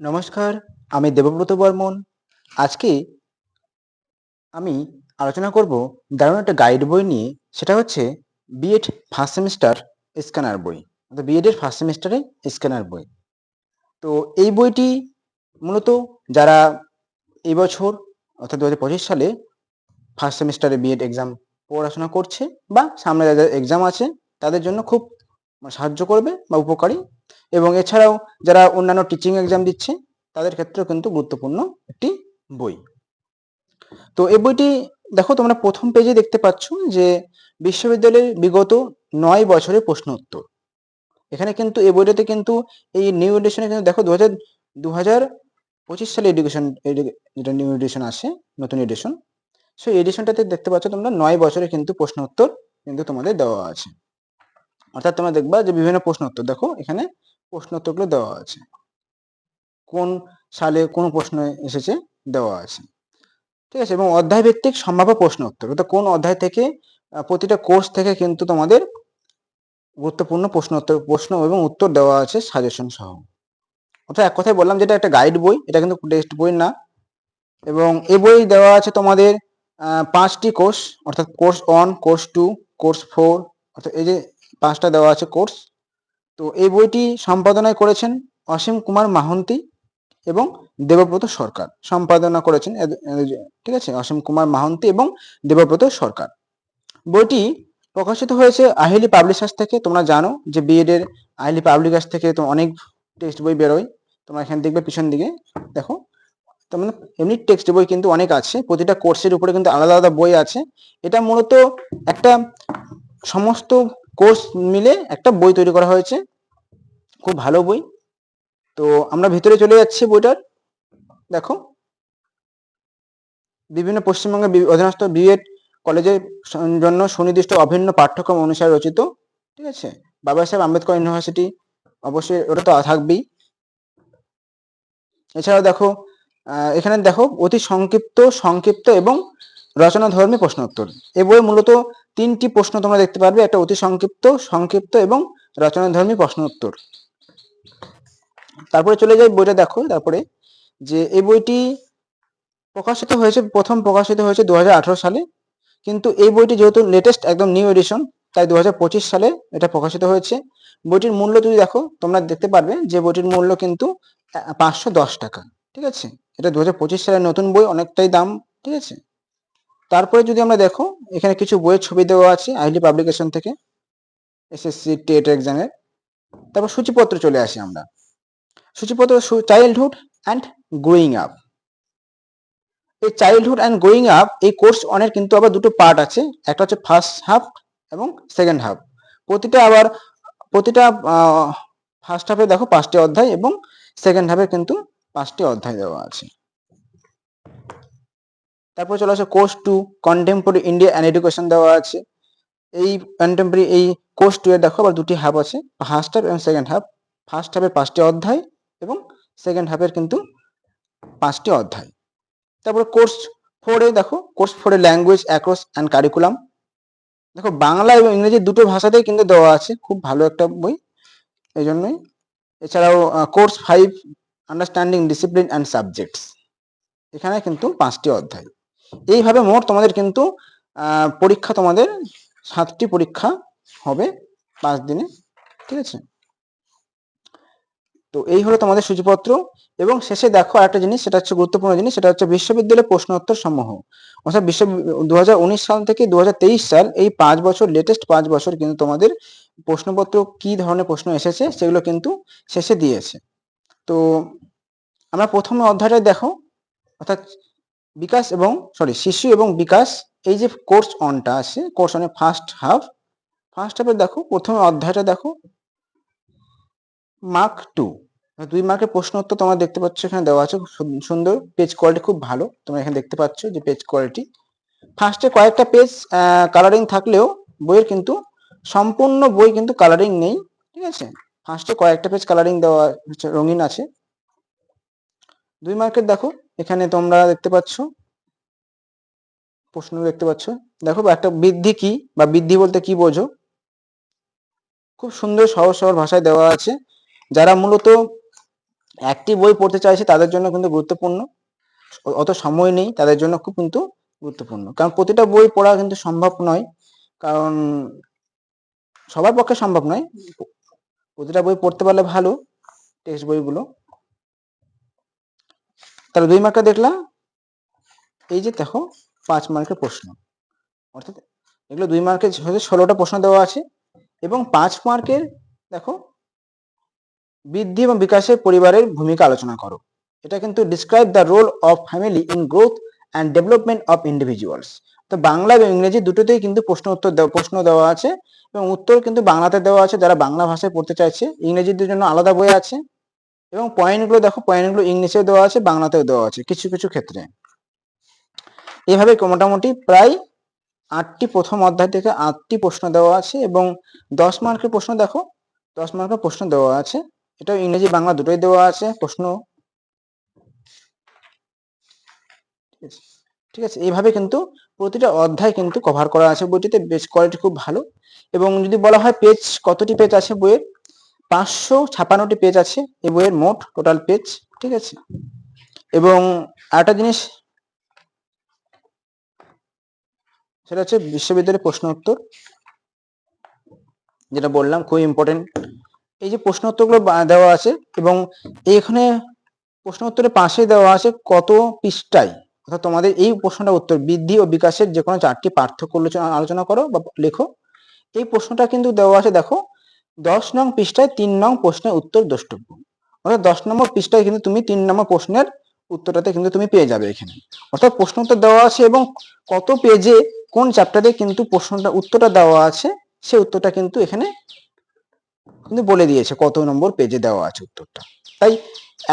নমস্কার, আমি দেবব্রত বর্মন। আজকে আমি আলোচনা করব দারুণ একটা গাইড বই নিয়ে, সেটা হচ্ছে বিএড ফার্স্ট সেমিস্টার স্ক্যানার বই। অর্থাৎ বিএডের ফার্স্ট সেমিস্টারে স্ক্যানার বই। তো এই বইটি মূলত যারা এই বছর, অর্থাৎ দু হাজার পঁচিশ সালে ফার্স্ট সেমিস্টারে বিএড এক্সাম পড়াশোনা করছে বা সামনে যাদের এক্সাম আছে, তাদের জন্য খুব সাহায্য করবে বা উপকারী এবং এছাড়াও যারা অন্যান্য টিচিং এক্সাম দিচ্ছে, তাদের ক্ষেত্রেও কিন্তু গুরুত্বপূর্ণ একটি বই। তো এই বইটি, দেখো তোমরা প্রথম পেজে দেখতে পাচ্ছ যে বিশ্ববিদ্যালয়ের বিগত নয় বছরের প্রশ্ন উত্তর। এখানে কিন্তু এই বইটাতে কিন্তু এই নিউ এডিশনে কিন্তু দেখো দু হাজার দু হাজার পঁচিশ সালে এডুকেশন যেটা নিউ এডিশন আসে, নতুন এডিশন সেই এডিশনটাতে দেখতে পাচ্ছ তোমরা নয় বছরে কিন্তু প্রশ্ন উত্তর কিন্তু তোমাদের দেওয়া আছে। অর্থাৎ তোমরা দেখবা যে বিভিন্ন প্রশ্ন উত্তর। দেখো এখানে প্রশ্ন উত্তরগুলো দেওয়া আছে। কোন সালে কোন প্রশ্ন এসেছে দেওয়া আছে। ঠিক আছে? এবং অধ্যায় ভিত্তিক সম্ভাব্য প্রশ্ন উত্তর। অর্থাৎ কোন অধ্যায় থেকে প্রতিটা কোর্স থেকে কিন্তু তোমাদের গুরুত্বপূর্ণ প্রশ্ন উত্তর, প্রশ্ন এবং উত্তর দেওয়া আছে সাজেশন সহ। অর্থাৎ এক কথায় বললাম যেটা একটা গাইড বই, এটা কিন্তু টেক্সট বই না। এবং এই বই দেওয়া আছে তোমাদের পাঁচটি কোর্স অর্থাৎ course one course two course four অর্থাৎ এই যে পাঁচটা দেওয়া আছে কোর্স তো এই বইটি সম্পাদনায় করেছেন অসীম কুমার মাহন্তি এবং দেবব্রত সরকার। সম্পাদনা করেছেন ঠিক আছে? অসীম কুমার মাহন্তি এবং দেবব্রত সরকার। বইটি প্রকাশিত হয়েছে আহিলি পাবলিশার্স থেকে। তোমরা জানো যে বিএড এর আহিলি পাবলিশার্স থেকে তো অনেক টেক্সট বই বেরোয়। তোমরা এখানে দেখবে পিছন দিকে, দেখো। মানে এমনি টেক্সট বই কিন্তু অনেক আছে। প্রতিটা কোর্সের উপরে কিন্তু আলাদা আলাদা বই আছে। এটা মূলত একটা সমস্ত কোর্স মিলে একটা বই তৈরি করা হয়েছে। খুব ভালো বই। তো আমরা ভিতরে চলে যাচ্ছি বইটার। দেখো। বিভিন্ন পশ্চিমবঙ্গের অধীনস্থ বিএড কলেজের জন্য সুনির্দিষ্ট অভিন্ন পাঠ্যক্রম অনুসারে রচিত, ঠিক আছে? বাবা সাহেব, আম্বেদকর ইউনিভার্সিটি, অবশ্যই ওটা তো থাকবেই। এছাড়াও দেখো এখানে দেখো, অতি সংক্ষিপ্ত সংক্ষিপ্ত এবং রচনাধর্মী প্রশ্ন উত্তর এই বই মূলত তিনটি প্রশ্ন তোমরা দেখতে পারবে, একটা অতি সংক্ষিপ্ত সংক্ষিপ্ত এবং রচনাধর্মী প্রশ্ন উত্তর। তারপরে চলে যাই বইটা দেখো, তারপরে যে এই বইটি প্রকাশিত হয়েছে, প্রথম প্রকাশিত হয়েছে দু হাজার আঠেরো সালে, কিন্তু এই বইটি যেহেতু লেটেস্ট একদম নিউ এডিশন তাই দু হাজার পঁচিশ সালে এটা প্রকাশিত হয়েছে। বইটির মূল্য যদি দেখো, তোমরা দেখতে পারবে যে বইটির মূল্য কিন্তু পাঁচশো দশ টাকা, ঠিক আছে? এটা দু হাজার পঁচিশ সালের নতুন বই, অনেকটাই দাম, ঠিক আছে? তারপরে যদি আমরা দেখো, এখানে কিছু বইয়ের ছবি দেওয়া আছে আইলি পাবলিকেশন থেকে এসএসসি টেট এক্সামের তারপর সূচিপত্র চলে আসি আমরা। সূচিপত্র চাইল্ডহুড অ্যান্ড গ্রোয়িং আপ এই চাইল্ডহুড অ্যান্ড গ্রোয়িং আপ এই কোর্স অনের কিন্তু আবার দুটো পার্ট আছে। একটা হচ্ছে ফার্স্ট হাফ এবং সেকেন্ড হাফ প্রতিটা আবার, প্রতিটা ফার্স্ট হাফে দেখো পাঁচটি অধ্যায় এবং সেকেন্ড হাফে কিন্তু পাঁচটি অধ্যায় দেওয়া আছে। তারপর চলে আসে course two contemporary India and education দেওয়া আছে। এই কন্টেম্পোরারি এই কোর্স টু এর দেখো আবার দুটি হাফ আছে ফার্স্ট হাফ এবং সেকেন্ড হাফ ফার্স্ট হাফের পাঁচটি অধ্যায় এবং সেকেন্ড হাফের কিন্তু পাঁচটি অধ্যায়। তারপরে কোর্স ফোরে দেখো কোর্স ফোরে ল্যাঙ্গুয়েজ অ্যাক্রস অ্যান্ড কারিকুলাম দেখো বাংলা এবং ইংরেজি দুটো ভাষাতেই কিন্তু দেওয়া আছে, খুব ভালো একটা বই। এই জন্যই। এছাড়াও course five understanding discipline and subjects এখানে কিন্তু পাঁচটি অধ্যায়। এইভাবে মোট তোমাদের কিন্তু পরীক্ষা তোমাদের সাতটি পরীক্ষা হবে পাঁচ দিনে, ঠিক আছে? তো এই হলো তোমাদের সূচিপত্র। এবং শেষে দেখো আরেকটা জিনিস, সেটা হচ্ছে গুরুত্বপূর্ণ জিনিস, সেটা হচ্ছে বিশ্ববিদ্যালয় প্রশ্নোত্তর সমূহ। অর্থাৎ বিশ্ব দু সাল থেকে দু হাজার তেইশ সাল এই পাঁচ বছর লেটেস্ট পাঁচ বছর কিন্তু তোমাদের প্রশ্নপত্র কি ধরনের প্রশ্ন এসেছে, সেগুলো কিন্তু শেষে দিয়েছে। তো আমরা প্রথম অধ্যায়টা দেখো, অর্থাৎ বিকাশ এবং সরি শিশু এবং বিকাশ, এই যে কোর্স অনটা আছে কোর্স অনের ফার্স্ট হাফ ফার্স্ট হাফে দেখো, প্রথম অধ্যায়টা দেখো মার্ক টু দুই মার্কের প্রশ্ন উত্তর তোমরা দেখতে পাচ্ছ, এখানে দেওয়া আছে সুন্দর পেজ কোয়ালিটি খুব ভালো, তোমরা এখানে দেখতে পাচ্ছ যে পেজ কোয়ালিটি ফার্স্টে কয়েকটা পেজ কালারিং থাকলেও বইয়ের কিন্তু সম্পূর্ণ বই কিন্তু কালারিং নেই, ঠিক আছে? ফার্স্টে কয়েকটা পেজ কালারিং দেওয়া রঙিন আছে। দুই মার্কের দেখো, এখানে তোমরা দেখতে পাচ্ছ। প্রশ্ন দেখতে পাচ্ছ। দেখো একটা বৃদ্ধি কি বা বৃদ্ধি বলতে কি বোঝো? খুব সুন্দর, সহজ, সরল ভাষায় দেওয়া আছে। যারা মূলত একটি বই পড়তে চাইছে, তাদের জন্য কিন্তু গুরুত্বপূর্ণ। অত সময় নেই, তাদের জন্য খুব কিন্তু গুরুত্বপূর্ণ। কারণ প্রতিটা বই পড়া কিন্তু সম্ভব নয়। কারণ সবার পক্ষে সম্ভব নয়। প্রতিটা বই পড়তে পারলে ভালো, টেক্সট বইগুলো। তাহলে দুই মার্কে দেখলাম এই যে দেখো, পাঁচ মার্কের প্রশ্ন। অর্থাৎ এগুলো দুই মার্কের হচ্ছে ষোলোটা প্রশ্ন দেওয়া আছে এবং পাঁচ মার্কের দেখো, বৃদ্ধি এবং বিকাশে পরিবারের ভূমিকা আলোচনা করো। এটা কিন্তু describe the role of family in growth and development of individuals তো বাংলা এবং ইংরেজি দুটোতেই কিন্তু প্রশ্ন উত্তর প্রশ্ন দেওয়া আছে এবং উত্তর কিন্তু বাংলাতে দেওয়া আছে, যারা বাংলা ভাষায় পড়তে চাইছে। ইংরেজিদের জন্য আলাদা বই আছে। এবং পয়েন্টগুলো দেখো পয়েন্টগুলো ইংলিশেও দেওয়া আছে, বাংলাতেও দেওয়া আছে, কিছু কিছু ক্ষেত্রে। এভাবে মোটামুটি প্রায় আটটি প্রথম অধ্যায় থেকে আটটি প্রশ্ন দেওয়া আছে এবং দশ মার্কের প্রশ্ন দেখো, দশ মার্কের প্রশ্ন দেওয়া আছে। এটা ইংরেজি, বাংলা দুটোই দেওয়া আছে প্রশ্ন। ঠিক আছে? এইভাবে কিন্তু প্রতিটা অধ্যায় কিন্তু কভার করা আছে বইটিতে, বেশ কোয়ালিটি খুব ভালো। এবং যদি বলা হয় পেজ কতটি পেজ আছে বইয়ের? পাঁচশো ছাপান্নটি পেজ আছে এই বইয়ের মোট টোটাল পেজ ঠিক আছে? এবং আরেকটা জিনিস, সেটা হচ্ছে বিশ্ববিদ্যালয়ের প্রশ্ন উত্তর, যেটা বললাম খুব ইম্পর্টেন্ট এই যে প্রশ্ন উত্তরগুলো দেওয়া আছে এবং এখানে প্রশ্ন উত্তরের পাশে দেওয়া আছে কত পৃষ্ঠায়, অর্থাৎ তোমাদের এই প্রশ্নটা উত্তর বৃদ্ধি ও বিকাশের যে কোনো চারটি পার্থক্য আলোচনা করো বা লেখো। এই প্রশ্নটা কিন্তু দেওয়া আছে, দেখো দশ নং পৃষ্ঠায় তিন নং প্রশ্নের উত্তর দ্রষ্টব্য। অর্থাৎ দশ নম্বর পৃষ্ঠায় কিন্তু তুমি তিন নম্বর প্রশ্নের উত্তরটাতে কিন্তু তুমি পেয়ে যাবে এখানে। অর্থাৎ প্রশ্ন উত্তর দেওয়া আছে এবং কত পেজে কোন চ্যাপ্টারে কিন্তু প্রশ্নটা, উত্তরটা দেওয়া আছে, সে উত্তরটা কিন্তু এখানে কিন্তু বলে দিয়েছে কত নম্বর পেজে দেওয়া আছে উত্তরটা। তাই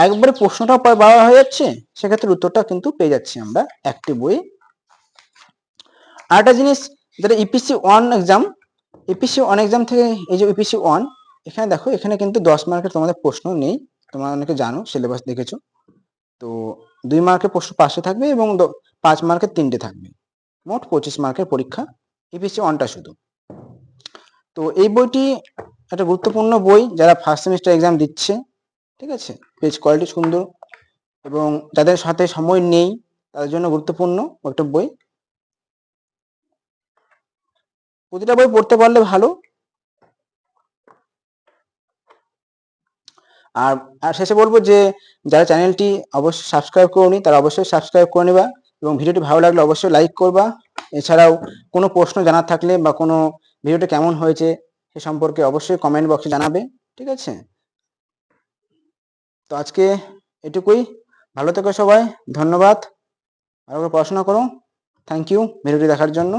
একবারে প্রশ্নটা বাড়া হয়ে যাচ্ছে, সেক্ষেত্রে উত্তরটা কিন্তু পেয়ে যাচ্ছি আমরা একটি বই। আরেকটা জিনিস, যেটা EPC one exam EPC one exam থেকে এই যে ইপিসি ওয়ান এখানে দেখো, এখানে কিন্তু দশ মার্কের তোমাদের প্রশ্ন নেই। তোমরা অনেকে জানো সিলেবাস দেখেছ। তো দুই মার্কের প্রশ্ন পাশে থাকবে এবং পাঁচ মার্কের তিনটে থাকবে। মোট পঁচিশ মার্কের পরীক্ষা ইপিসি ওয়ানটা শুধু। তো এই বইটি একটা গুরুত্বপূর্ণ বই, যারা ফার্স্ট সেমিস্টার এক্সাম দিচ্ছে, ঠিক আছে? পেজ কোয়ালিটি সুন্দর এবং যাদের সাথে সময় নেই, তাদের জন্য গুরুত্বপূর্ণ একটা বই। প্রতিটা বই পড়তে পারলে ভালো। আর আর শেষে বলব যে, যারা চ্যানেলটি অবশ্যই সাবস্ক্রাইব করনি, তারা অবশ্যই সাবস্ক্রাইব করে নেবা এবং ভিডিওটি ভালো লাগলে অবশ্যই লাইক করবা। এছাড়াও কোনো প্রশ্ন জানার থাকলে বা কোনো ভিডিওটা কেমন হয়েছে সে সম্পর্কে অবশ্যই কমেন্ট বক্সে জানাবে, ঠিক আছে? তো আজকে এটুকুই। ভালো থেকো সবাই, ধন্যবাদ। ভালো করে পড়াশোনা করো। থ্যাংক ইউ ভিডিওটি দেখার জন্য।